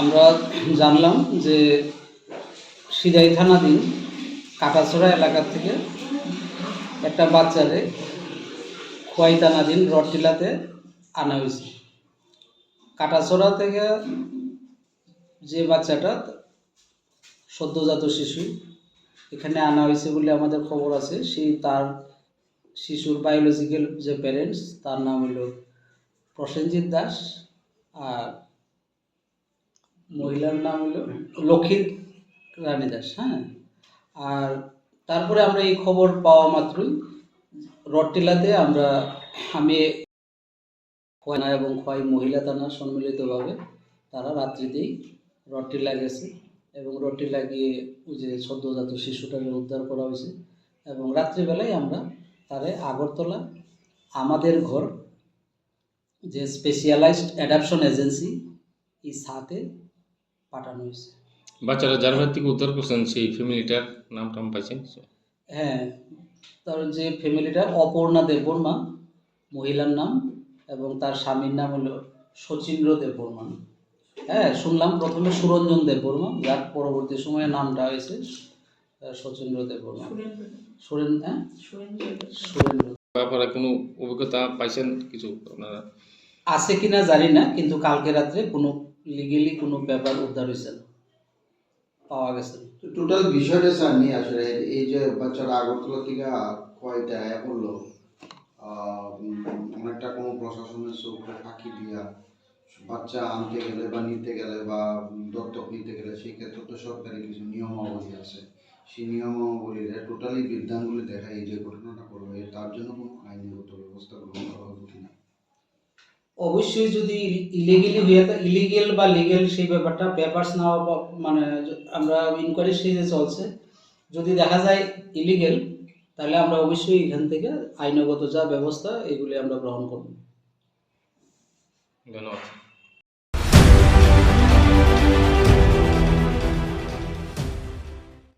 আমরা জানলাম যে সিদাই থানাধীন কাটাছড়া এলাকা থেকে একটা বাচ্চারে খোয়াই থানাধীন রটিলাতে আনা হয়েছে। কাটাছড়া থেকে যে বাচ্চাটা, সদ্যজাত শিশু, এখানে আনা হয়েছে বলে আমাদের খবর আছে। সেই তার শিশুর বায়োলজিক্যাল যে প্যারেন্টস তার নাম হলো প্রসেনজিৎ দাস। আর মহিলার নাম হলো লক্ষ্মী রানী দাস হ্যাঁ? আর তারপরে আমরা এই খবর পাওয়া মাত্রই রটটিলাতে আমরা, আমি খোয়ানা এবং খোয়াই মহিলা থানা সম্মিলিতভাবে তারা রাত্রিতেই রটটিলা গেছে এবং রটটিলা গিয়ে ওই যে সদ্যজাত শিশুটাকে উদ্ধার করা হয়েছে এবং রাত্রিবেলায় আমরা তারে আগরতলা আমাদের ঘর যে স্পেশালাইজড অ্যাডাপশন এজেন্সি এই সাথে পাঠানো হয়েছে। বাচ্চারা যার বাড়ি থেকে উদ্ধার করছেন সেই ফ্যামিলিটার নাম টাম পাইছেন হ্যাঁ তার যে ফ্যামিলিটা অপর্ণা দেববর্মা মহিলার নাম এবং তার স্বামীর নাম হলো শচীন্দ্র দেববর্মা। হ্যাঁ শুনলাম প্রথমে সুরঞ্জন দেববর্মা যার পরবর্তী সময়ে নামটা হয়েছে শচীন্দ্র দেববর্মা। সুরেন হ্যাঁ? সুরেন্দ্র। ব্যাপারে কোনো অভিজ্ঞতা পাইছেন কিছু আপনারা? আছে কিনা জানি না কিন্তু কালকে রাত্রে কোনো লিগেলি কোনো ব্যাপার উদ্ধার হয়েছে না। পাওয়া গেছে। টোটাল বিষয়টা স্যার নিয়ে আসলে এই যে বাচ্চারা আগরতলা থেকে কয়টা আয়া পড়ল আহ, অনেকটা কোনো প্রশাসনের চোখে ফাঁকি দিয়া বাচ্চা আনতে গেলে বা নিতে গেলে বা দত্তক নিতে গেলে সেই ক্ষেত্রে তো সরকারি কিছু নিয়মাবলী আছে। সেই নিয়মাবলীর টোটালি বিধানগুলি দেখা এই যে ঘটনাটা করল এর তার জন্য কোনো আইনগত ব্যবস্থা গ্রহণ করা হবে কিনা অবশ্যই যদি ইলিগেলি হয়ে থাকে ইলিগেল বা লিগেল সেই ব্যাপারটা পেপারস না হওয়া বা- মানে আমরা ইনকোয়ারি স্টেজে চলছে। যদি দেখা যায় ইলিগেল তাহলে আমরা অবশ্যই এখান থেকে আইনগত যা ব্যবস্থা এগুলি আমরা গ্রহণ করব। ধন্যবাদ।